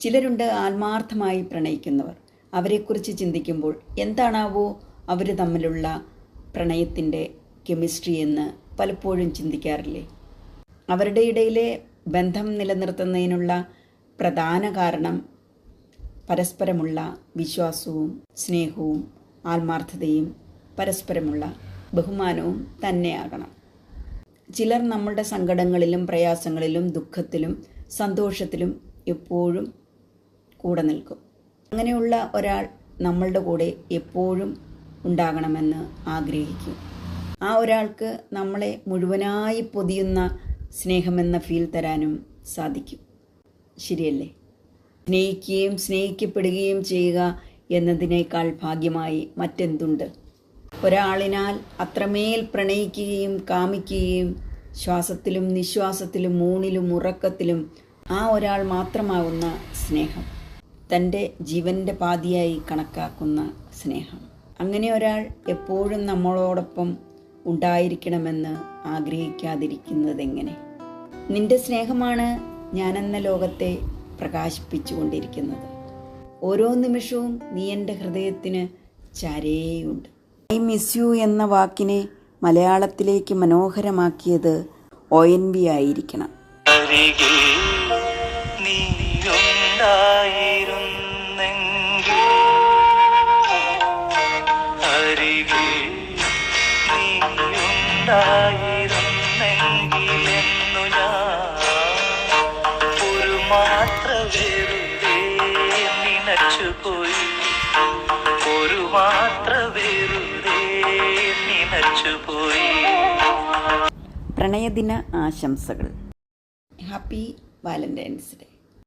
ചിലരുണ്ട് ആത്മാർത്ഥമായി പ്രണയിക്കുന്നവർ. അവരെക്കുറിച്ച് ചിന്തിക്കുമ്പോൾ എന്താണാവോ അവർ തമ്മിലുള്ള പ്രണയത്തിന്റെ കെമിസ്ട്രി എന്ന് പലപ്പോഴും ചിന്തിക്കാറില്ലേ? അവരുടെ ഇടയിലെ ബന്ധം നിലനിർത്തുന്നതിനുള്ള പ്രധാന കാരണം പരസ്പരമുള്ള വിശ്വാസവും സ്നേഹവും ആത്മാർത്ഥതയും പരസ്പരമുള്ള ബഹുമാനവും തന്നെയാകണം. ചിലർ നമ്മളുടെ സങ്കടങ്ങളിലും പ്രയാസങ്ങളിലും ദുഃഖത്തിലും സന്തോഷത്തിലും എപ്പോഴും കൂടെ നിൽക്കും. അങ്ങനെയുള്ള ഒരാൾ നമ്മളുടെ കൂടെ എപ്പോഴും ഉണ്ടാകണമെന്ന് ആഗ്രഹിക്കും. ആ ഒരാൾക്ക് നമ്മളെ മുഴുവനായി പൊതിയുന്ന സ്നേഹമെന്ന ഫീൽ തരാനും സാധിക്കും. ശരിയല്ലേ? സ്നേഹിക്കുകയും സ്നേഹിക്കപ്പെടുകയും ചെയ്യുക എന്നതിനേക്കാൾ ഭാഗ്യമായി മറ്റെന്തുണ്ട്? ഒരാളിനാൽ അത്രമേൽ പ്രണയിക്കുകയും കാമിക്കുകയും ശ്വാസത്തിലും നിശ്വാസത്തിലും ഊണിലും ഉറക്കത്തിലും ആ ഒരാൾ മാത്രമാവുന്ന സ്നേഹം. തന്റെ ജീവന്റെ പാതിയായി കണക്കാക്കുന്ന സ്നേഹം. അങ്ങനെ ഒരാൾ എപ്പോഴും നമ്മളോടൊപ്പം ഉണ്ടായിരിക്കണമെന്ന് ആഗ്രഹിക്കാതിരിക്കുന്നതെങ്ങനെ? നിന്റെ സ്നേഹമാണ് ഞാനെന്ന ലോകത്തെ പ്രകാശിപ്പിച്ചുകൊണ്ടിരിക്കുന്നത്. ഓരോ നിമിഷവും നീ എന്റെ ഹൃദയത്തിന് ചരേയുണ്ട്. ഐ മിസ് യു എന്ന വാക്കിനെ മലയാളത്തിലേക്ക് മനോഹരമാക്കിയത് ഒ എൻ ബി ആയിരിക്കണം. നീ നീയുണ്ടായിരുന്നെങ്കിൽ ഞാൻ ഒരു ഒരു പ്രണയദിന ആശംസകൾ. Happy Valentine's day.